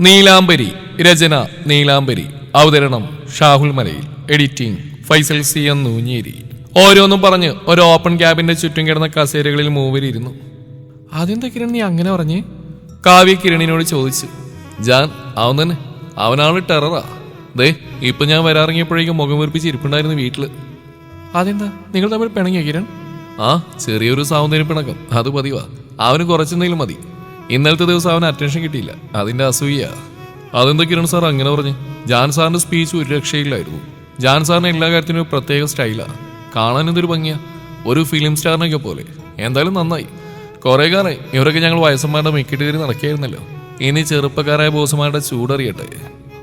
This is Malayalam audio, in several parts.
നീലാംബരി രചന നീലാംബരി. അവതരണം Shahul Malayil. Editing Faisal C N Noonjeri. ഓരോന്നും പറഞ്ഞ് ഒരു ഓപ്പൺ ക്യാബിന്റെ ചുറ്റും കിടന്ന കസേരകളിൽ മൂവരിയിരുന്നു അതെന്താ കിരൺ നീ അങ്ങനെ പറഞ്ഞേ? കാവ്യ കിരണിനോട് ചോദിച്ചു. ജാൻ അവൻ തന്നെ. അവനാണ് ടെററാ. ദേ ഇപ്പൊ ഞാൻ വരാറങ്ങിയപ്പോഴേക്കും മുഖം വീർപ്പിച്ച് ഇരിപ്പുണ്ടായിരുന്നു വീട്ടിൽ. അതെന്താ? നിങ്ങൾ തമ്മിൽ പിണങ്ങിയ കിരൺ? ആ ചെറിയൊരു സൗന്ദര്യ പിണക്കം. അത് പതിവാ. അവന് കുറച്ചെന്തെങ്കിലും മതി. ഇന്നലത്തെ ദിവസം അവന് അറ്റൻഷൻ കിട്ടിയില്ല. അതിന്റെ അസൂയ. അതെന്താ കിരൺ സാർ അങ്ങനെ പറഞ്ഞു? ജാൻ സാറിന്റെ സ്പീച്ച് ഒരു രക്ഷയില്ലായിരുന്നു. ജാൻ സാറിന് എല്ലാ കാര്യത്തിനും ഒരു പ്രത്യേക സ്റ്റൈലാ കാണാൻ എന്തൊരു ഭംഗിയാ. ഒരു ഫിലിം സ്റ്റാറിനൊക്കെ പോലെ. എന്തായാലും നന്നായി. കുറെ കാലം ഇവരൊക്കെ ഞങ്ങൾ വയസ്സന്മാരുടെ മിക്കിട്ട് കയറി നടക്കായിരുന്നല്ലോ ഇനി ചെറുപ്പക്കാരായ ബോസുമാരുടെ ചൂടറിയട്ടെ.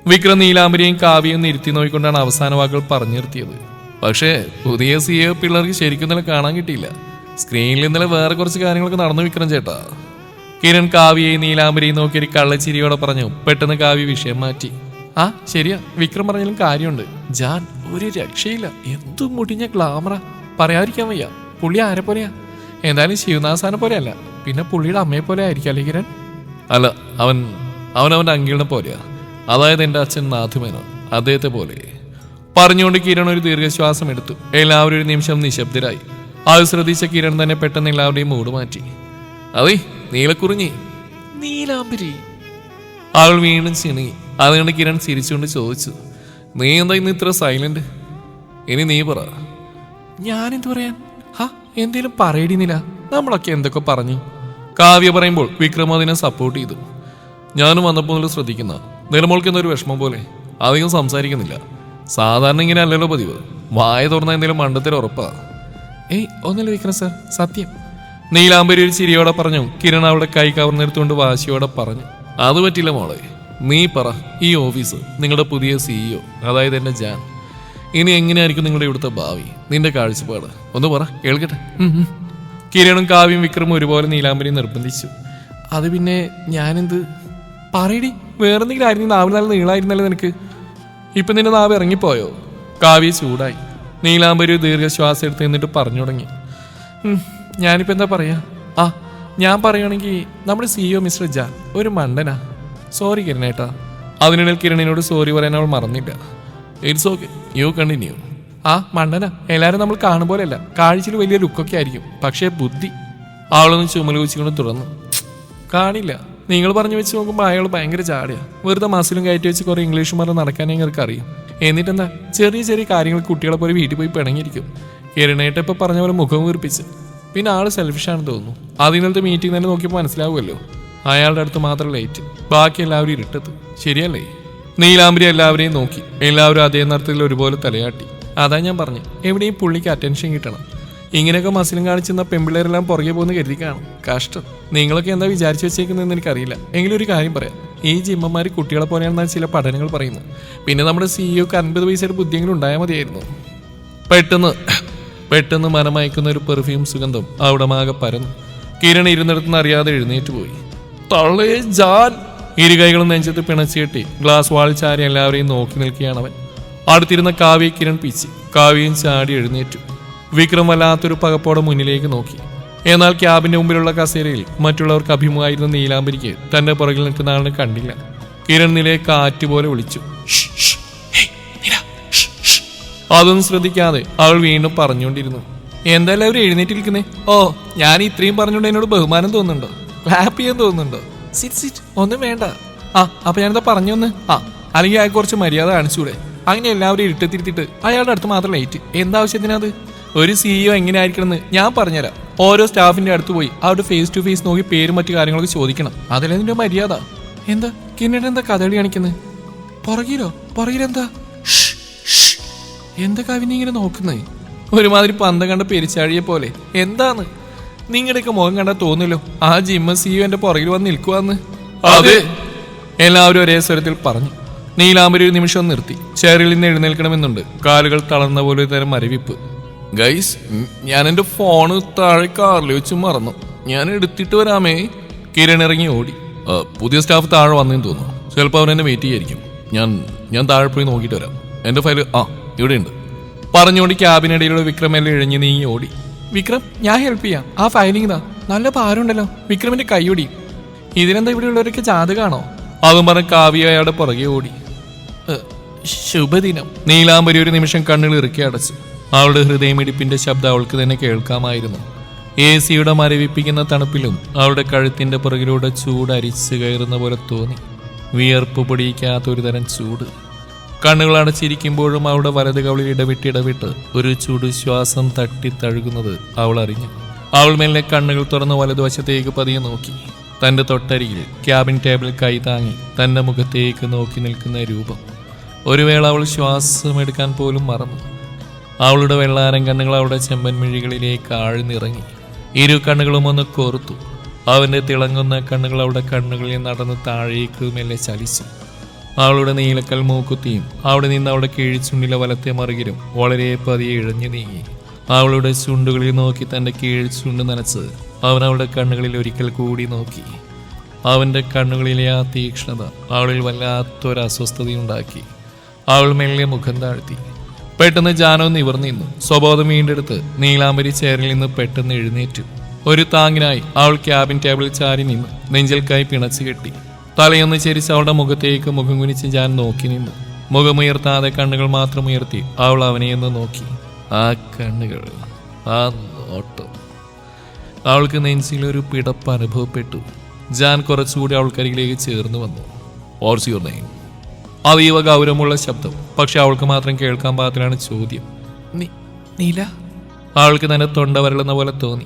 വിക്രം നീലാംബരിയും കാവ്യയും നിരുത്തി നോക്കിക്കൊണ്ടാണ് അവസാന വാക്കുകൾ പറഞ്ഞു നിർത്തിയത്. പക്ഷേ പുതിയ സി എ പിള്ളേർക്ക് ശരിക്കും ഇന്നലെ കാണാൻ കിട്ടിയില്ല. സ്ക്രീനിൽ ഇന്നലെ വേറെ കുറച്ച് കാര്യങ്ങളൊക്കെ നടന്നു വിക്രം ചേട്ടാ. കിരൺ കാവ്യയെ നീലാംബരിയും നോക്കി ഒരു കള്ളച്ചിരിയോടെ പറഞ്ഞു പെട്ടെന്ന് കാവ്യ വിഷയം മാറ്റി. ആ ശരിയാ. വിക്രം പറഞ്ഞാലും കാര്യമുണ്ട്. ജാൻ ഒരു രക്ഷയില്ല. എന്തു മുടിഞ്ഞ ഗ്ലാമറ. പറയാതിരിക്കാൻ വയ്യ. പുള്ളി ആരെ പോലെയാ? എന്തായാലും ശിവനാസാനെ പോലെയല്ല. പിന്നെ പുള്ളിയുടെ അമ്മയെ പോലെ ആയിരിക്കും അല്ലേ കിരൺ? അല്ല അവൻ അവൻ അവന്റെ അങ്കിളിനെ പോലെയാ. അതായത് എന്റെ അച്ഛൻ നാഥുമേനോ. അദ്ദേഹത്തെ പോലെ. പറഞ്ഞുകൊണ്ട് കിരൺ ഒരു ദീർഘശ്വാസം എടുത്തു. എല്ലാവരും ഒരു നിമിഷം നിശബ്ദരായി. അത് ശ്രദ്ധിച്ച കിരൺ തന്നെ പെട്ടെന്ന് എല്ലാവരുടെയും മൂട് മാറ്റി. അതെ നീലക്കുറിഞ്ഞി. നീലാംബരി. അവൾ വീണ്ടും ചിണുങ്ങി അതുകൊണ്ട് കിരൺ ചിരിച്ചുകൊണ്ട് ചോദിച്ചു നീ എന്താ ഇന്ന് ഇത്ര സൈലന്റ് ഇനി നീ പറ. ഞാനെന്ത് പറയാൻ? ഹാ എന്തേലും പറയടിന്നില്ല നമ്മളൊക്കെ എന്തൊക്കെ പറഞ്ഞു? കാവ്യ പറയുമ്പോൾ വിക്രം അതിനെ സപ്പോർട്ട് ചെയ്തു. ഞാനും വന്നപ്പോൾ മുതൽ ശ്രദ്ധിക്കുന്ന നിലമോൾക്ക് എന്നൊരു വിഷമം പോലെ. അധികം സംസാരിക്കുന്നില്ല. സാധാരണ ഇങ്ങനെ അല്ലല്ലോ പതിവ്. വായ തുറന്ന എന്തെങ്കിലും മണ്ടത്തിൽ ഉറപ്പാ. ഏയ് ഒന്നല്ല വിക്രം സാർ. സത്യം. നീലാംബരി ഒരു ചിരിയോടെ പറഞ്ഞു കിരൺ അവളുടെ കൈ കവർന്നെടുത്തുകൊണ്ട് വാശിയോടെ പറഞ്ഞു അത് പറ്റില്ല മോളെ. നീ പറ ഈ ഓഫീസ് നിങ്ങളുടെ പുതിയ സിഇഒ അതായത് എന്റെ ജാൻ. ഇനി എങ്ങനെയായിരിക്കും നിങ്ങളുടെ ഇവിടുത്തെ ഭാവി? നിന്റെ കാഴ്ചപ്പാട്. ഒന്ന് പറ കേൾക്കട്ടെ. കിരണും കാവ്യം വിക്രമും ഒരുപോലെ നീലാംബരി നിർബന്ധിച്ചു. അത് പിന്നെ ഞാനെന്ത്? പറയടി വേറെന്തെങ്കിലും ആയിരുന്നു? നാവിൽ നല്ല നീളായിരുന്നല്ലോ നിനക്ക്? ഇപ്പൊ നിന്റെ നാവ് ഇറങ്ങിപ്പോയോ? കാവ്യ ചൂടായി. നീലാംബരി ദീർഘശ്വാസം എടുത്ത് നിന്നിട്ട് പറഞ്ഞു തുടങ്ങി. ഉം, ഞാനിപ്പോ എന്താ പറയുക ആ ഞാൻ പറയുകയാണെങ്കിൽ നമ്മുടെ സിഇഒ മിസ്റ്റർ ജാൻ ഒരു മണ്ടനാ. സോറി കിരണേട്ടാ അതിനിടയിൽ കിരണിനോട് സോറി പറയാൻ അവൾ മറന്നില്ല. ഇറ്റ്സ് ഓക്കെ യു കണ്ടിന്യൂ ആ മണ്ടനാ. എല്ലാവരും നമ്മൾ കാണും പോലെയല്ല. കാഴ്ചയിൽ വലിയ ലുക്കൊക്കെ ആയിരിക്കും. പക്ഷേ ബുദ്ധി. അവളൊന്ന് ചുമൽ വെച്ചുകൊണ്ട് തുറന്നു. കാണില്ല. നിങ്ങൾ പറഞ്ഞു വെച്ച് നോക്കുമ്പോൾ അയാൾ ഭയങ്കര ചാടിയാ വെറുതെ മസിലും കയറ്റി വെച്ച് കുറെ മറന്ന് നടക്കാൻ ഞങ്ങൾക്ക് അറിയും. എന്നിട്ടെന്താ? ചെറിയ ചെറിയ കാര്യങ്ങൾ കുട്ടികളെ പോലെ വീട്ടിൽ പോയി പിണങ്ങിയിരിക്കും. കിരണേട്ട ഇപ്പൊ പറഞ്ഞ പോലെ മുഖം വീർപ്പിച്ച്. പിന്നെ ആൾ സെൽഫിഷാണെന്ന് തോന്നുന്നു. അതിനകത്ത് മീറ്റിംഗ് തന്നെ നോക്കിയപ്പോൾ മനസ്സിലാവുമല്ലോ. അയാളുടെ അടുത്ത് മാത്രം ലൈറ്റ് ബാക്കി എല്ലാവരും ഇരുട്ടത്ത്. ശരിയല്ലേ? നീലാംബരി എല്ലാവരെയും നോക്കി. എല്ലാവരും അതേ നിറത്തിൽ ഒരുപോലെ തലയാട്ടി. അതാ ഞാൻ പറഞ്ഞു. എവിടെയും പുള്ളിക്ക് അറ്റൻഷൻ കിട്ടണം. ഇങ്ങനെയൊക്കെ മസിലും കാണിച്ചെന്ന പെമ്പിള്ളേരെല്ലാം പുറകെ പോകുന്ന കരുതി കാണും. കഷ്ടം. നിങ്ങളൊക്കെ എന്താ വിചാരിച്ചു വെച്ചേക്കുന്നതെന്ന് എനിക്കറിയില്ല. എങ്കിലും ഒരു കാര്യം പറയാം. ഈ ജിമ്മന്മാർ കുട്ടികളെ പോലെയാണെന്നാണ് ചില പഠനങ്ങൾ പറയുന്നത്. പിന്നെ നമ്മുടെ സിഇഒക്ക് അൻപത് പൈസയുടെ ബുദ്ധിയെങ്കിലും ഉണ്ടായാൽ മതിയായിരുന്നു. പെട്ടെന്ന് പെട്ടെന്ന് മനമയക്കുന്ന ഒരു പെർഫ്യൂം സുഗന്ധം അവിടെ മാകെ പരന്നു. കിരൺ ഇരുന്നിടത്തുനിന്ന് അറിയാതെ എഴുന്നേറ്റ് പോയി. തള്ളേ ജാൻ! ഇരു കൈകളും നെഞ്ചത്ത് പിണച്ചുകെട്ടി ഗ്ലാസ് വാൾ ചാരി എല്ലാവരെയും നോക്കി നിൽക്കുകയാണ് അവൻ. അടുത്തിരുന്ന കാവ്യ കിരൺ പിച്ചി കാവ്യയും ചാടി എഴുന്നേറ്റു. വിക്രം വല്ലാത്തൊരു പകപ്പോടെ മുന്നിലേക്ക് നോക്കി. എന്നാൽ ക്യാബിന്റെ മുമ്പിലുള്ള കസേരയിൽ മറ്റുള്ളവർക്ക് അഭിമുഖമായിരുന്ന നീലാംബരിക്ക് തന്റെ പുറകിൽ നിൽക്കുന്ന ആളിനെ കണ്ടില്ല. കിരൺ നിലയെ കാറ്റ് പോലെ വിളിച്ചു. അതൊന്നും ശ്രദ്ധിക്കാതെ അവൾ വീണ്ടും പറഞ്ഞുകൊണ്ടിരുന്നു. എന്തായാലും അവർ എഴുന്നേറ്റിരിക്കുന്നേ? ഓ ഞാൻ ഇത്രയും പറഞ്ഞുകൊണ്ട് എന്നോട് ബഹുമാനം തോന്നുന്നുണ്ടോ? ഹാപ്പി ചെയ്യാൻ തോന്നുന്നുണ്ടോ? സിറ്റ് സിറ്റ് ഒന്നും വേണ്ട. ആ അപ്പൊ ഞാനെന്താ പറഞ്ഞു വന്ന്. ആ അല്ലെങ്കിൽ അയാൾ കുറച്ച് മര്യാദ കാണിച്ചൂടെ അങ്ങനെ എല്ലാവരും ഇരുട്ടെത്തിരുത്തിട്ട് അയാളുടെ അടുത്ത് മാത്രം ലൈറ്റ് എന്താവശ്യത്തിനത് ഒരു സിഇഒ എങ്ങനെ ആയിരിക്കണമെന്ന് ഞാൻ പറഞ്ഞുതരാം. ഓരോ സ്റ്റാഫിന്റെ അടുത്ത് പോയി അവരുടെ ഫേസ് ടു ഫേസ് നോക്കി പേരും മറ്റു കാര്യങ്ങളൊക്കെ ചോദിക്കണം. അതല്ലേ നിന്റെ മര്യാദ. എന്താ? കിന്നയുടെ എന്താ കഥകളി കാണിക്കുന്നത് പുറകിലോ? പുറകിലെന്താ. എന്താ കവിനെ ഇങ്ങനെ നോക്കുന്നേ? ഒരുമാതിരി പന്ത കണ്ട പെരിച്ചാഴിയെ പോലെ. എന്താന്ന്? നിങ്ങളുടെയൊക്കെ മുഖം കണ്ടാൽ തോന്നില്ലോ. ആ ജിമ്മ സിയു എന്റെ പുറകിൽ വന്ന് നിൽക്കുവാന്ന്. അതെ. എല്ലാവരും ഒരേ സ്വരത്തിൽ പറഞ്ഞു. നീലാംബരി ഒരു നിമിഷം നിർത്തി. ചെയറിൽ നിന്ന് എഴുന്നേൽക്കണമെന്നുണ്ട്. കാലുകൾ തളർന്ന പോലെ ഒരു തരം മരവിപ്പ്. ഗൈസ് ഞാൻ എന്റെ ഫോണ് താഴെ കാറിൽ വെച്ച് മറന്നു. ഞാൻ എടുത്തിട്ട് വരാമേ. കിരൺ ഇറങ്ങി ഓടി. പുതിയ സ്റ്റാഫ് താഴെ വന്നെന്ന് തോന്നുന്നു. ചിലപ്പോൾ അവർ എന്നെ വെയിറ്റ് ചെയ്യായിരിക്കും. ഞാൻ ഞാൻ താഴെ പോയി നോക്കിയിട്ട് വരാം. എന്റെ ഫയൽ ആ. ഇവിടെയുണ്ട്. പറഞ്ഞുകൊണ്ട് ക്യാബിനിടയിലൂടെ വിക്രം എല്ലാം ഇഴഞ്ഞു നീങ്ങി ഓടി. വിക്രം ഞാൻ ഹെൽപ്പ് ചെയ്യാം. ആ ഫയലിംഗ് താ നല്ല ഭാരമുണ്ടല്ലോ. വിക്രമിന്റെ കൈയൊടി ഇതിനെന്താ ഇവിടെ ഉള്ളവരൊക്കെ ജാതകാണോ? അതും പറഞ്ഞ് കാവ്യ അയാളുടെ പുറകെ ഓടി. ശുഭദിനം. നീലാംബരി ഒരു നിമിഷം കണ്ണുകൾ ഇറുക്കി അടച്ചു. അവളുടെ ഹൃദയമിടിപ്പിന്റെ ശബ്ദം അവൾക്ക് തന്നെ കേൾക്കാമായിരുന്നു. എ സിയുടെ മരവിപ്പിക്കുന്ന തണുപ്പിലും അവളുടെ കഴുത്തിന്റെ പുറകിലൂടെ ചൂട് അരിച്ചു കയറുന്ന പോലെ തോന്നി. വിയർപ്പ് പൊടിയിക്കാത്ത ഒരു തരം ചൂട്. കണ്ണുകൾ അടച്ചിരിക്കുമ്പോഴും അവളുടെ വലത് കവളിൽ ഇടവിട്ട് ഇടവിട്ട് ഒരു ചൂട് ശ്വാസം തട്ടി തഴുകുന്നത് അവൾ അറിഞ്ഞു. അവൾ മെല്ലെ കണ്ണുകൾ തുറന്ന് വലതുവശത്തേക്ക് പതിയെ നോക്കി. തന്റെ തൊട്ടരികിൽ ക്യാബിൻ ടേബിൾ കൈ താങ്ങി തന്റെ മുഖത്തേക്ക് നോക്കി നിൽക്കുന്ന രൂപം. ഒരു വേള അവൾ ശ്വാസമെടുക്കാൻ പോലും മറന്നു. അവളുടെ വെള്ളാരം കണ്ണുകൾ അവളുടെ ചെമ്പൻ മിഴികളിലേക്ക് ആഴ്ന്നിറങ്ങി. ഇരു കണ്ണുകളും ഒന്ന് കോർത്തു. അവന്റെ തിളങ്ങുന്ന കണ്ണുകൾ അവളുടെ കണ്ണുകളിൽ നടന്ന് താഴേക്ക് മെല്ലെ ചലിച്ചു. അവളുടെ നീലക്കൽ മൂക്കുത്തിയും അവിടെ നിന്ന് അവളുടെ കീഴ്ചുണ്ടിലെ വലത്തെ മറുകിലും വളരെ പതിയെ ഇഴഞ്ഞു നീങ്ങി. അവളുടെ ചുണ്ടുകളിൽ നോക്കി തന്റെ കീഴ്ചുണ്ട് നനച്ച് അവൻ അവളുടെ കണ്ണുകളിൽ ഒരിക്കൽ കൂടി നോക്കി. അവന്റെ കണ്ണുകളിലെ ആ തീക്ഷ്ണത അവളിൽ വല്ലാത്തൊരു അസ്വസ്ഥതയുണ്ടാക്കി. അവൾ മെല്ലെ മുഖം താഴ്ത്തി. പെട്ടെന്ന് ജാനോ നിവർന്നു നിന്നു. സ്വബോധം വീണ്ടെടുത്ത് നീലാംബരി ചേരിൽ നിന്ന് പെട്ടെന്ന് എഴുന്നേറ്റു. ഒരു താങ്ങിനായി അവൾ ക്യാബിൻ ടേബിളിൽ ചാരി നിന്ന് നെഞ്ചിൽ കൈ പിണച്ചു കെട്ടി. തലയൊന്ന് ചെരിച്ച് അവളുടെ മുഖത്തേക്ക് മുഖം കുനിച്ച് ഞാൻ നോക്കി നിന്നു. മുഖമുയർത്താതെ കണ്ണുകൾ മാത്രം ഉയർത്തി അവൾ അവനെ ഒന്ന് നോക്കി. ആ കണ്ണുകൾ ആ നോട്ടം. അവൾക്ക് നെഞ്ചിലൊരു പിടപ്പ് അനുഭവപ്പെട്ടു. ജാൻ കുറച്ചുകൂടി അവൾക്കരികിലേക്ക് ചേർന്ന് വന്നു. ഓർസ് യുവർ നെയിം അതീവ ഗൗരവമുള്ള ശബ്ദം പക്ഷെ അവൾക്ക് മാത്രം കേൾക്കാൻ പാകത്തിലാണ് ചോദ്യം. "നി- നീല? അവൾക്ക് തന്നെ തൊണ്ട വരളുന്ന പോലെ തോന്നി.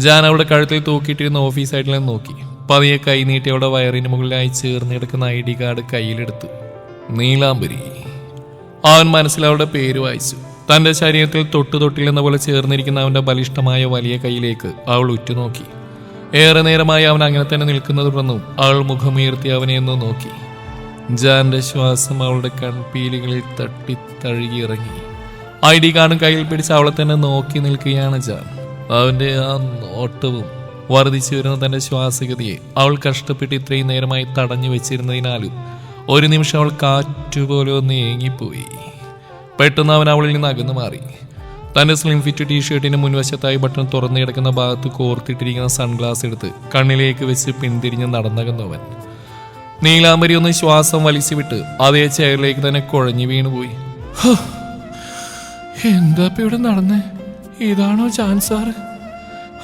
ജാൻ അവളുടെ കഴുത്തിൽ തൂക്കിയിട്ടിരുന്ന ഓഫീസ് സൈഡിൽ നോക്കി. പതിയെ കൈ നീട്ടി അവളുടെ വയറിന് മുകളിലായി ചേർന്ന് കിടക്കുന്ന ഐ ഡി കാർഡ് കയ്യിലെടുത്തു. നീലാംബരി. അവൻ മനസ്സിൽ അവളുടെ പേര് വായിച്ചു. തന്റെ ശരീരത്തിൽ തൊട്ടു തൊട്ടില്ലെന്ന പോലെ ചേർന്നിരിക്കുന്ന അവന്റെ ബലിഷ്ഠമായ വലിയ കൈയിലേക്ക് അവൾ ഉറ്റുനോക്കി. ഏറെ നേരമായി അവൻ അങ്ങനെ തന്നെ നിൽക്കുന്നത് തുടർന്നും അവൾ മുഖമുയർത്തി അവനെ ഒന്ന് നോക്കി. ജാന്റെ ശ്വാസം അവളുടെ കൺപീലികളിൽ തട്ടി തഴുകി ഇറങ്ങി. ഐ ഡി കാർഡും കയ്യിൽ പിടിച്ച് അവളെ തന്നെ നോക്കി നിൽക്കുകയാണ് ജാൻ. അവന്റെ ആ നോട്ടവും വർദ്ധിച്ചു വരുന്ന തന്റെ ശ്വാസഗതിയെ അവൾ കഷ്ടപ്പെട്ട് ഇത്രയും നേരമായി തടഞ്ഞു വെച്ചിരുന്നതിനാലും ഒരു നിമിഷം അവൾ കാറ്റുപോലെ ഒന്ന് ഏങ്ങിപ്പോയി. പെട്ടെന്ന് അവൻ അവളിൽ നിന്ന് അകന്നു മാറി. തന്റെ സ്ലിം ഫിറ്റ് ടീഷർട്ടിന്റെ മുൻവശത്തായി ബട്ടൺ തുറന്നു കിടക്കുന്ന ഭാഗത്ത് കോർത്തിട്ടിരിക്കുന്ന സൺഗ്ലാസ് എടുത്ത് കണ്ണിലേക്ക് വെച്ച് പിന്തിരിഞ്ഞ് നടന്നകന്നവൻ നീലാംബരി ഒന്ന് ശ്വാസം വലിച്ചു വിട്ട് അതേ ചെയറിലേക്ക് തന്നെ കുഴഞ്ഞു വീണുപോയി. എന്താ ഇവിടെ നടന്നേ? ഇതാണോ ചാൻസ്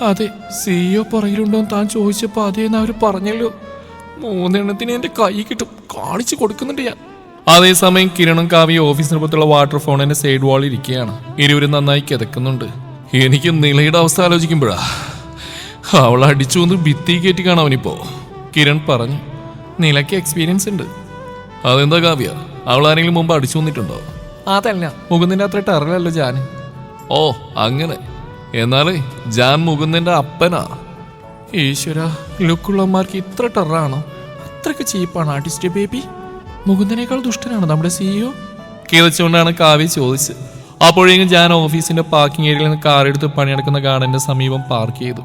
അതെ സിഇഒ പുറകിലുണ്ടോന്ന് താൻ ചോദിച്ചപ്പോ അതേന്ന് അവർ പറഞ്ഞല്ലോ. മൂന്നെണ്ണത്തിന് എന്റെ കൈ കിട്ടും. കാണിച്ചു കൊടുക്കുന്നുണ്ട് ഞാൻ. അതേസമയം കിരണും കാവ്യ ഓഫീസിന് പുറത്തുള്ള വാട്ടർ ഫോണിന്റെ സൈഡ് വാളിൽ ഇരിക്കുകയാണ്. ഇരുവരും നന്നായി കിതക്കുന്നുണ്ട്. എനിക്ക് നിലയുടെ അവസ്ഥ ആലോചിക്കുമ്പോഴാ. അവൾ അടിച്ചു വന്ന് ഭിത്തി കയറ്റി കാണാം അവനിപ്പോ. കിരൺ പറഞ്ഞു നിലയ്ക്ക് എക്സ്പീരിയൻസ് ഉണ്ട്. അതെന്താ കാവ്യ? അവൾ ആരെങ്കിലും മുമ്പ് അടിച്ചു വന്നിട്ടുണ്ടോ? അതല്ല മുകുന്ദിന്റെ അത്ര ടറലല്ലോ ജാൻ ഓ അങ്ങനെ. എന്നാലേ ജാൻ മുകുന്ദന്റെ അപ്പനാ. ഈശ്വര ലുക്കുള്ളമാർക്ക് ഇത്ര ടെറാണോ? അത്രയ്ക്ക് ചീപ്പാണ് ആർട്ടിസ്റ്റ് ബേബി. മുകുന്ദനേക്കാൾ ദുഷ്ടനാണ് നമ്മുടെ സിഇഒ കിതച്ചുകൊണ്ടാണ് കാവ്യ ചോദിച്ചത്. അപ്പോഴേക്കും ഞാൻ ഓഫീസിന്റെ പാർക്കിംഗ് ഏരിയയിൽ നിന്ന് കാർ എടുത്ത് പണിയെടുക്കുന്ന ഗാർഡന്റെ സമീപം പാർക്ക് ചെയ്തു.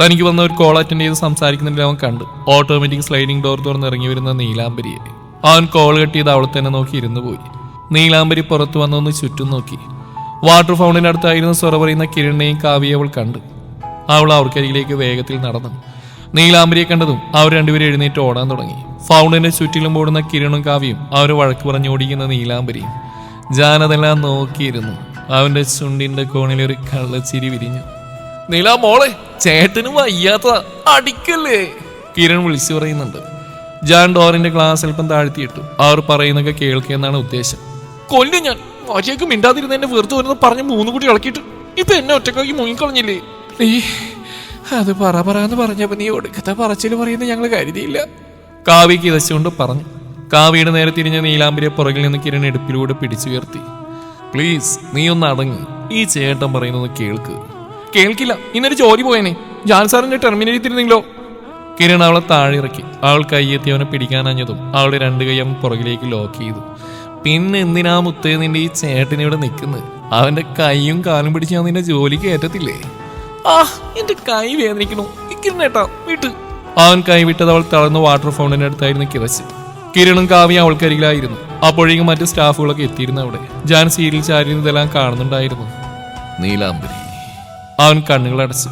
തനിക്ക് വന്ന ഒരു കോൾ അറ്റൻഡ് ചെയ്ത് സംസാരിക്കുന്നില്ല അവൻ കണ്ടു. ഓട്ടോമാറ്റിക് സ്ലൈഡിംഗ് ഡോർ തുറന്ന് ഇറങ്ങി വരുന്ന നീലാംബരിയെ. അവൻ കോൾ കെട്ടിയത് അവളെ തന്നെ നോക്കി ഇരുന്നു പോയി. നീലാംബരി പുറത്തു വന്നൊന്ന് ചുറ്റും നോക്കി. വാട്ടർ ഫൗണ്ടിന്റെ അടുത്തായിരുന്ന സ്വറ പറയുന്ന കിരണിനെയും കാവ്യെ അവൾ കണ്ടു. അവൾ അവർക്കരികിലേക്ക് വേഗത്തിൽ നടന്നു. നീലാംബരിയെ കണ്ടതും അവർ രണ്ടുപേരും എഴുന്നേറ്റ് ഓടാൻ തുടങ്ങി. ഫൗണ്ടിന്റെ ചുറ്റിലും ഓടുന്ന കിരണും കാവ്യയും അവർ വഴക്ക് പറഞ്ഞോടിക്കുന്ന നീലാംബരിയും. ജാനതെല്ലാം നോക്കിയിരുന്നു. അവന്റെ ചുണ്ടിന്റെ കോണിൽ ഒരു കള്ളച്ചിരി വിരിഞ്ഞു. നീലാ മോളെ ചേട്ടനും വയ്യാത്ത അടിക്കല്ലേ? കിരൺ വിളിച്ചു പറയുന്നുണ്ട്. ജാൻ ഡോറിന്റെ ഗ്ലാസ് അല്പം താഴ്ത്തിയിട്ടു. അവർ പറയുന്നൊക്കെ കേൾക്കുക എന്നാണ് ഉദ്ദേശം. കൊല്ലു ഞാൻ. മര്യാദയ്ക്ക് മിണ്ടാതിരുന്ന എന്നെ വെറുതെ വരുന്ന പറഞ്ഞ് മൂന്ന് കൂടി ഇളക്കിയിട്ട് ഇപ്പൊ എന്നെ ഒറ്റക്കാക്കി മുങ്ങിക്കളഞ്ഞില്ലേ? നീ അത് പറ പറയാന്ന് പറഞ്ഞപ്പോ നീ ഒടുക്കത്തെ പറച്ചിൽ പറയുന്ന ഞങ്ങൾ കരുതിയില്ല. കാവ്യ കിതച്ചുകൊണ്ട് പറഞ്ഞു. കാവ്യയുടെ നേരെ തിരിഞ്ഞ നീലാംബരിയെ പുറകിൽ നിന്ന് കിരൺ എടുപ്പിലൂടെ പിടിച്ചുയർത്തി. പ്ലീസ് നീ ഒന്ന് അടങ്ങ്. ഈ ചേട്ടൻ പറയുന്നത് കേൾക്ക്. കേൾക്കില്ല. ഇന്നൊരു ജോലി പോയേനെ. ജാൻ സാറിന്റെ ടെർമിനേറ്റ് തിരുന്നെങ്കിലോ കിരൺ അവളെ താഴെ ഇറക്കി. അവൾ കൈയെത്തി അവനെ പിടിക്കാനഞ്ഞതും അവളുടെ രണ്ട് കൈ അവൻ പുറകിലേക്ക് ലോക്ക് ചെയ്തു. പിന്നെ എന്തിനാ മുത്തേ നിന്റെ ഈ ചേട്ടൻ ഇവിടെ നിൽക്കുന്നത്? അവന്റെ കൈയും കാലും പിടിച്ച് ഞാൻ നിന്റെ ജോലിക്ക് കയറ്റത്തില്ലേ? ആ എന്റെ കൈ വേദനിക്കണു നിൽക്കുന്നേട്ടാ വീട്ട്. അവൻ കൈ വിട്ടത് അവൾ തളർന്ന് വാട്ടർ ഫൗണ്ടിന്റെ അടുത്തായിരുന്നു കിറച്ച്. കിരണും കാവ്യ അവൾക്കരികിലായിരുന്നു അപ്പോഴേക്കും മറ്റു സ്റ്റാഫുകളൊക്കെ എത്തിയിരുന്നു അവിടെ. ജാൻ സീരിയൽ ചാരിയതെല്ലാം കാണുന്നുണ്ടായിരുന്നു. നീലാംബരി. അവൻ കണ്ണുകൾ അടച്ചു.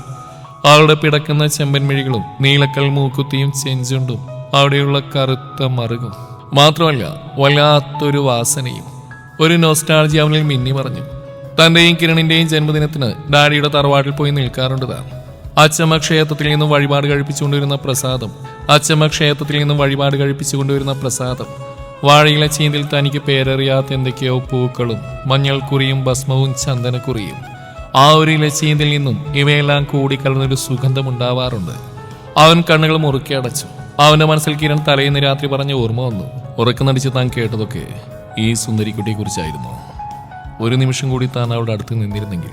അവളുടെ പിടക്കുന്ന ചെമ്പൻമിഴികളും നീലക്കൽ മൂക്കുത്തിയും ചെഞ്ചുണ്ടും അവിടെയുള്ള കറുത്ത മറുകും. മാത്രമല്ല വല്ലാത്തൊരു വാസനയും. ഒരു നൊസ്റ്റാൾജി അവനിൽ മിന്നി പറഞ്ഞു തന്റെയും കിരണിന്റെയും ജന്മദിനത്തിന് ഡാഡിയുടെ തറവാട്ടിൽ പോയി നിൽക്കാറുണ്ട് താൻ അച്ചമ്മ ക്ഷേത്രത്തിൽ നിന്നും വഴിപാട് കഴിപ്പിച്ചുകൊണ്ടിരുന്ന പ്രസാദം അച്ചമ്മ ക്ഷേത്രത്തിൽ നിന്നും വഴിപാട് കഴിപ്പിച്ചുകൊണ്ടിരുന്ന പ്രസാദം. വാഴയില ചീന്തിൽ തനിക്ക് പേരറിയാത്ത എന്തൊക്കെയോ പൂക്കളും മഞ്ഞൾക്കുറിയും ഭസ്മവും ചന്ദനക്കുറിയും. ആ ഒരു ഇലച്ചീന്തിൽ നിന്നും ഇവയെല്ലാം കൂടിക്കലർന്നൊരു സുഗന്ധമുണ്ടാവാറുണ്ട്. അവൻ കണ്ണുകൾ മുറുക്കി അടച്ചു. അവന്റെ മനസ്സിൽ കിരൺ തലേന്ന് രാത്രി പറഞ്ഞ ഓർമ്മ വന്നു. ഉറക്കനടിച്ച് താൻ കേട്ടതൊക്കെ ഈ സുന്ദരിക്കുട്ടിയെക്കുറിച്ചായിരുന്നു. ഒരു നിമിഷം കൂടി താൻ അവളുടെ അടുത്ത് നിന്നിരുന്നെങ്കിൽ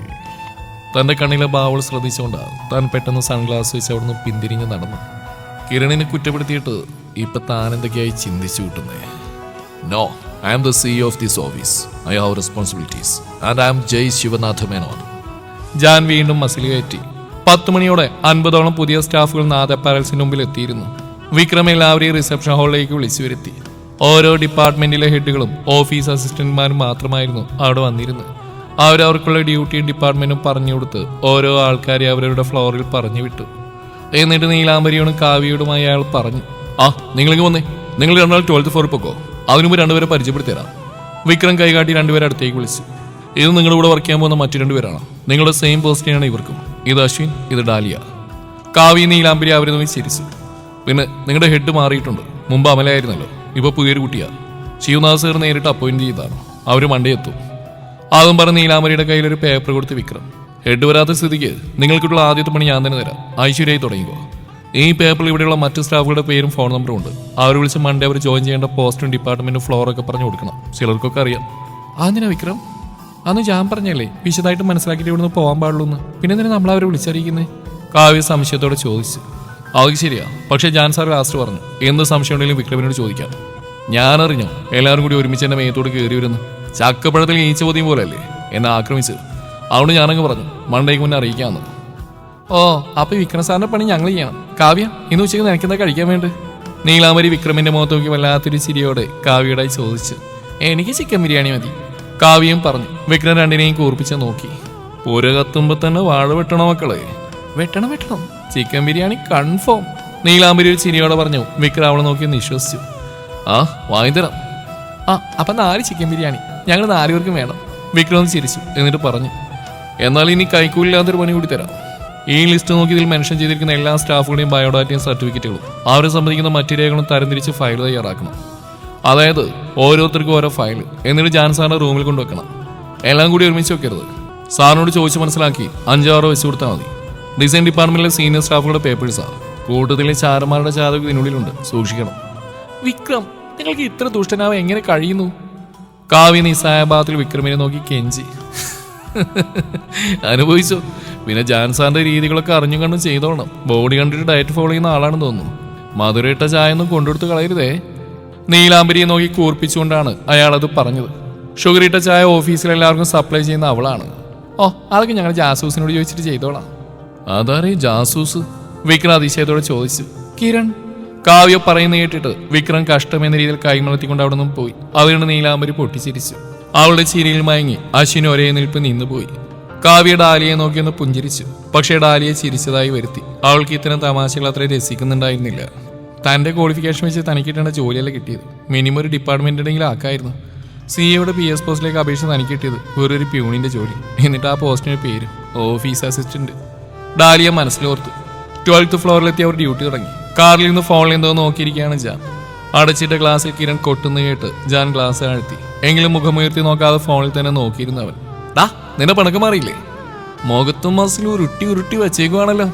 തന്റെ കണ്ണിലെ ബാവൾ ശ്രദ്ധിച്ചുകൊണ്ട് താൻ പെട്ടെന്ന് സൺഗ്ലാസ് വെച്ച് അവിടുന്ന് പിന്തിരിഞ്ഞ് നടന്നു. കിരണിനെ കുറ്റപ്പെടുത്തിയിട്ട് ഇപ്പൊ താൻ എന്തൊക്കെയായി ചിന്തിച്ചു കൂട്ടുന്നേ? No I am the C of this office I have responsibilities and I am Jai Shivanath Menon Jaan വീണ്ടും മസിൽ കയറ്റി. പത്ത് മണിയോടെ അൻപതോളം പുതിയ സ്റ്റാഫുകൾ നാദ പാരൽസിന് മുമ്പിൽ എത്തിയിരുന്നു. വിക്രം എല്ലാവരെയും റിസപ്ഷൻ ഹാളിലേക്ക് വിളിച്ചു വരുത്തി. ഓരോ ഡിപ്പാർട്ട്മെന്റിലെ ഹെഡുകളും ഓഫീസ് അസിസ്റ്റന്റ്മാരും മാത്രമായിരുന്നു അവിടെ വന്നിരുന്നത്. അവരവർക്കുള്ള ഡ്യൂട്ടിയും ഡിപ്പാർട്ട്മെന്റും പറഞ്ഞു കൊടുത്ത് ഓരോ ആൾക്കാരെ അവരവരുടെ ഫ്ലോറിൽ പറഞ്ഞു വിട്ടു. എന്നിട്ട് നീലാംബരിയോടും കാവ്യയോടുമായി അയാൾ പറഞ്ഞു ആ നിങ്ങളിങ്ങ് വന്നേ. നിങ്ങൾ രണ്ടാൾ ട്വൽത്ത് ഫ്ലോറിൽ പൊക്കോ. അതിനു മുമ്പ് രണ്ടുപേരെ പരിചയപ്പെടുത്തി തരാം വിക്രം കൈകാട്ടി രണ്ടുപേരെ അടുത്തേക്ക് വിളിച്ചു. ഇത് നിങ്ങളുടെ കൂടെ വർക്ക് ചെയ്യാൻ പോകുന്ന മറ്റു രണ്ടുപേരാണ്? നിങ്ങളുടെ സെയിം പോസ്റ്റിനാണ് ഇവർക്കും. ഇത് അശ്വിൻ ഇത് ഡാലിയ. കാവ്യ നീലാംബരി അവരെ നോക്കി ചിരിച്ചു പിന്നെ നിങ്ങളുടെ ഹെഡ് മാറിയിട്ടുണ്ട്. മുമ്പ് അമലയായിരുന്നല്ലോ. ഇപ്പൊ പുതിയൊരു കുട്ടിയാ. ശിവനാഥ് സാർ നേരിട്ട് അപ്പോയിന്റ് ചെയ്താണ് അവർ മണ്ടേ എത്തും. അതും പറഞ്ഞ് നീലാമരിയുടെ കയ്യിൽ ഒരു പേപ്പർ കൊടുത്ത് വിക്രം. ഹെഡ് വരാത്ത സ്ഥിതിക്ക് നിങ്ങൾക്കുള്ള ആദ്യത്തെ പണി ഞാൻ തന്നെ തരാം. ഐശ്വര്യായി തുടങ്ങിക്കോ. ഈ പേപ്പറിൽ ഇവിടെയുള്ള മറ്റ് സ്റ്റാഫുകളുടെ പേരും ഫോൺ നമ്പറും ഉണ്ട്. അവർ വിളിച്ച് മണ്ടേ അവർ ജോയിൻ ചെയ്യേണ്ട പോസ്റ്റും ഡിപ്പാർട്ട്മെന്റും ഫ്ലോറൊക്കെ പറഞ്ഞു കൊടുക്കണം. ചിലർക്കൊക്കെ അറിയാം. അതിനാ വിക്രം? അന്ന് ഞാൻ പറഞ്ഞല്ലേ വിശദമായിട്ട് മനസ്സിലാക്കിയിട്ട് ഇവിടുന്ന് പോകാൻ പാടുള്ളൂ എന്ന് പിന്നെ എന്തിനാ നമ്മൾ അവരെ വിളിച്ചറിയിക്കുന്നത് കാവ്യ സംശയത്തോടെ ചോദിച്ചു. അതൊക്കെ ശരിയാ. പക്ഷെ ജാൻ സാർ ലാസ്റ്റ് പറഞ്ഞു. എന്ത് സംശയം ഉണ്ടെങ്കിലും വിക്രമിനോട് ചോദിക്കാം. ഞാൻ അറിഞ്ഞോ എല്ലാവരും കൂടി ഒരുമിച്ച് എന്റെ മേത്തോട് കയറി വരുന്നു. ചക്കപ്പഴത്തിൽ ഈച്ച പൊതിയും പോലെയല്ലേ? എന്നെ ആക്രമിച്ചത് അതുകൊണ്ട് ഞാനങ്ങ് പറഞ്ഞു. മണ്ടേക്ക് മുന്നേ അറിയിക്കാമെന്ന് ഓ അപ്പൊ വിക്രം സാറിന്റെ പണി ഞങ്ങൾ ചെയ്യണം. കാവ്യ ഇന്ന് ഉച്ചയ്ക്ക് നിനക്കെന്താ കഴിക്കാൻ വേണ്ട നീലാമരി വിക്രമിന്റെ മുഖത്ത് നോക്കി വല്ലാത്തൊരു ചിരിയോടെ കാവ്യയുടെ ചോദിച്ചു. എനിക്ക് ചിക്കൻ ബിരിയാണി മതി. കാവ്യം പറഞ്ഞു. വിക്രം രണ്ടിനെയും കൂർപ്പിച്ച് നോക്കി. പുര കത്തുമ്പോ തന്നെ വാഴ വെട്ടണോ മക്കളെ? വെട്ടണം വെട്ടണം. Chicken biryani confirm. നീലാംബരി ഒരു ചിരിയോടെ പറഞ്ഞു വിക്രം അവളെ നോക്കി വിശ്വസിച്ചു. ആ വാങ്ങിത്തരാം ആ അപ്പൊ നാല് ചിക്കൻ ബിരിയാണി. ഞങ്ങൾ നാല് പേർക്കും വേണം. വിക്രം ചിരിച്ചു എന്നിട്ട് പറഞ്ഞു എന്നാൽ ഇനി കൈക്കൂലില്ലാത്തൊരു പണി കൂടി തരാം. ഈ ലിസ്റ്റ് നോക്കി ഇതിൽ മെൻഷൻ ചെയ്തിരിക്കുന്ന എല്ലാ സ്റ്റാഫുകളുടെയും ബയോഡാറ്റയും സർട്ടിഫിക്കറ്റുകളും അവരെ സംബന്ധിക്കുന്ന മറ്റു രേഖകളും തരംതിരിച്ച് ഫയൽ തയ്യാറാക്കണം. അതായത് ഓരോരുത്തർക്കും ഓരോ ഫയൽ എന്നിട്ട് ജാൻ സാറിന്റെ റൂമിൽ കൊണ്ടുവെക്കണം. എല്ലാം കൂടി ഒരുമിച്ച് വെക്കരുത്. സാറിനോട് ചോദിച്ച് മനസ്സിലാക്കി അഞ്ചാറോ വെച്ച് കൊടുത്താൽ മതി. ഡിസൈൻ ഡിപ്പാർട്ട്മെന്റിലെ സീനിയർ സ്റ്റാഫുകളുടെ പേപ്പേഴ്സാണ് കൂട്ടത്തിലെ ചാരന്മാരുടെ ചാതകം ഇതിനുള്ളിലുണ്ട്. സൂക്ഷിക്കണം. വിക്രം നിങ്ങൾക്ക് ഇത്ര ദുഷ്ടനാവ എങ്ങനെ കഴിയുന്നു? കാവ്യ നിസ്സായഭാഗത്തിൽ വിക്രമിനെ നോക്കി കെഞ്ചി. അനുഭവിച്ചു. പിന്നെ ജാൻസാറിന്റെ രീതികളൊക്കെ അറിഞ്ഞും കണ്ടും ചെയ്തോണം. ബോഡി കണ്ടിട്ട് ഡയറ്റ് ഫോളോ ചെയ്യുന്ന ആളാണെന്ന് തോന്നുന്നു. മധുരയിട്ട ചായ ഒന്നും കൊണ്ടുകൊടുത്ത് കളയരുതേ. നീലാംബരിയെ നോക്കി കൂർപ്പിച്ചുകൊണ്ടാണ് അയാൾ അത് പറഞ്ഞത്. ഷുഗർ ഇട്ട ചായ ഓഫീസിൽ എല്ലാവർക്കും സപ്ലൈ ചെയ്യുന്ന അവളാണ്. ഓ അതൊക്കെ ഞങ്ങൾ ജാസൂസിനോട് ചോദിച്ചിട്ട് ചെയ്തോളാം. അതാരേ ജാസൂസ്? വിക്രം അതിശയത്തോടെ ചോദിച്ചു. കിരൺ കാവ്യ പറയുന്ന കേട്ടിട്ട് വിക്രം കഷ്ടമെന്ന രീതിയിൽ കൈമളത്തിക്കൊണ്ട് അവിടെ നിന്നും പോയി. അവരുടെ നീലാംബരി പൊട്ടിച്ചിരിച്ചു. അവളുടെ ചിരിയിൽ മയങ്ങി അശ്വിൻ ഒരേ നിൽപ്പ് നിന്നുപോയി. കാവ്യ ഡാലിയെ നോക്കിയൊന്ന് പുഞ്ചിരിച്ചു. പക്ഷേ ഡാലിയെ ചിരിച്ചതായി വരുത്തി. അവൾക്ക് ഇത്തരം തമാശകൾ അത്ര രസിക്കുന്നുണ്ടായിരുന്നില്ല. തന്റെ ക്വാളിഫിക്കേഷൻ വെച്ച് തനിക്ക് കിട്ടേണ്ട ജോലിയല്ല കിട്ടിയത്. മിനിമം ഒരു ഡിപ്പാർട്ട്മെന്റിനെങ്കിലും ആക്കായിരുന്നു. സി എയുടെ പി എസ് പോസ്റ്റിലേക്ക് അപേക്ഷ തനിക്ക് കിട്ടിയത് വെറൊരു പ്യൂണിന്റെ ജോലി. എന്നിട്ട് ആ പോസ്റ്റിന്റെ പേര് ഓഫീസ് അസിസ്റ്റന്റ് ഡാലിയ മനസ്സിലോർത്തു. ട്വൽത്ത് ഫ്ലോറിലെത്തി അവർ ഡ്യൂട്ടി തുടങ്ങി. കാറിൽ നിന്ന് ഫോണിൽ എന്തോ നോക്കിയിരിക്കുകയാണ് ജാൻ. അടച്ചിട്ട ഗ്ലാസ്സിൽ കിരൺ കൊട്ടുന്ന കേട്ട് ജാൻ ഗ്ലാസ് ആഴ്ത്തി എങ്കിലും മുഖമുയർത്തി നോക്കാതെ ഫോണിൽ തന്നെ നോക്കിയിരുന്നവൻ. ഡാ നിന്റെ പണക്ക് മാറിയില്ലേ? മുഖത്തും മസിലും ഉരുട്ടി ഉരുട്ടി വച്ചേക്കുവാണല്ലോ.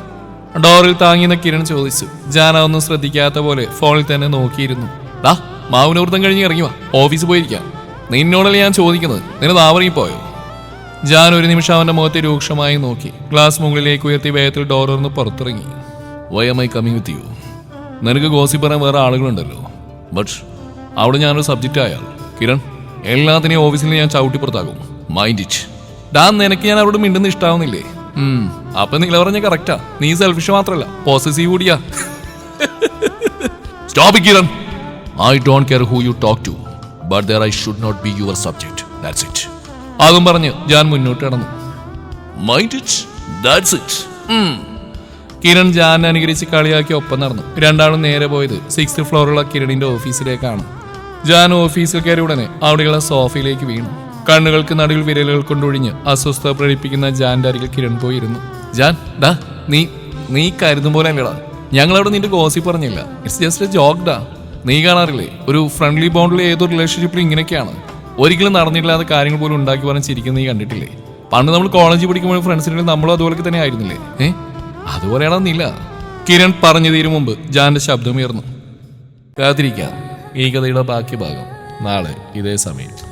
ഡോറിൽ താങ്ങിയെന്ന കിരൺ ചോദിച്ചു. ജാൻ അതൊന്നും ശ്രദ്ധിക്കാത്ത പോലെ ഫോണിൽ തന്നെ നോക്കിയിരുന്നു. ഡാ മാവിനൂർത്തം കഴിഞ്ഞ് ഇറങ്ങി വാ. പോയിരിക്കാം. നിന്നോടല്ലേ ഞാൻ ചോദിക്കുന്നത്? നിന്നെ നാവറിങ്ങിപ്പോയോ ജാൻ ഒരു നിമിഷം അവന്റെ മുഖത്തെ രൂക്ഷമായി നോക്കി. ഗ്ലാസ് മുകളിലേക്ക് ഉയർത്തി വേഗത്തിൽ ഡോർ തുറന്ന് പുറത്തിറങ്ങി. Why am I coming with നിനക്ക് ഗോസി പറയാൻ വേറെ ആളുകളുണ്ടല്ലോ. ബട്ട് അവിടെ ഞാനൊരു സബ്ജക്റ്റ് ആയാൽ. കിരൺ എല്ലാത്തിനെയും ഓഫീസിൽ ഞാൻ ഞാൻ ചവിട്ടിപ്പുറത്താകും മൈൻഡ് ഇറ്റ് ഡാൻ നിനക്ക് ഞാൻ അവരോട് മിണ്ടുന്ന ഇഷ്ടാവുന്നില്ലേ? അപ്പൊ നിങ്ങൾ പറഞ്ഞ കറക്റ്റാ നീ സെൽഫിഷ് മാത്രല്ല. പോസസീവ് കൂടിയാ. Stop Kiran. I don't care who you talk to but there I should not be your subject that's it അതും പറഞ്ഞ് ജാൻ മുന്നോട്ട് കടന്നു. Mind it that's it Kiran Jaan അനുകരിച്ച് കളിയാക്കി ഒപ്പം നടന്നു. രണ്ടാളും നേരെ പോയത് സിക്സ്ത് ഫ്ലോറുള്ള കിരണിന്റെ ഓഫീസിലേക്കാണ്. ജാൻ ഓഫീസിൽ കയറി ഉടനെ അവിടെയുള്ള സോഫയിലേക്ക് വീണു. കണ്ണുകൾക്ക് നടുവിൽ വിരലുകൾ കൊണ്ടൊഴിഞ്ഞ് അസ്വസ്ഥത പ്രകടിപ്പിക്കുന്ന ജാന്റെ അരികിൽ കിരൺ പോയിരുന്നു. ജാൻ ഡാ നീ നീ കരുതും പോലെ അല്ലടാ. ഞങ്ങളവിടെ നിന്റെ ഗോസി പറഞ്ഞില്ല. ഇറ്റ്സ് ജസ്റ്റ് എ ജോക്ക് ഡാ. നീ കാണാറില്ലേ? ഒരു ഫ്രണ്ട്ലി ബോണ്ടിൽ ഏതോ റിലേഷൻഷിപ്പിൽ ഇങ്ങനെയൊക്കെയാണ്. ഒരിക്കലും നടന്നിട്ടില്ലാത്ത കാര്യങ്ങൾ പോലും ഉണ്ടാക്കി പറഞ്ഞ് ചിരിക്കുന്ന നീ കണ്ടിട്ടില്ലേ? പണ്ട് നമ്മൾ കോളേജിൽ പഠിക്കുമ്പോൾ ഫ്രണ്ട്സിനെ നമ്മളും അതുപോലെ തന്നെ ആയിരുന്നില്ലേ? ഏ? അതുപോലെയാണെന്നില്ല കിരൺ പറഞ്ഞു തീരും മുമ്പ് ജാന്റെ ശബ്ദമുയർന്നു കാത്തിരിക്കാം. ഈ കഥയുടെ ബാക്കി ഭാഗം നാളെ ഇതേ സമയം.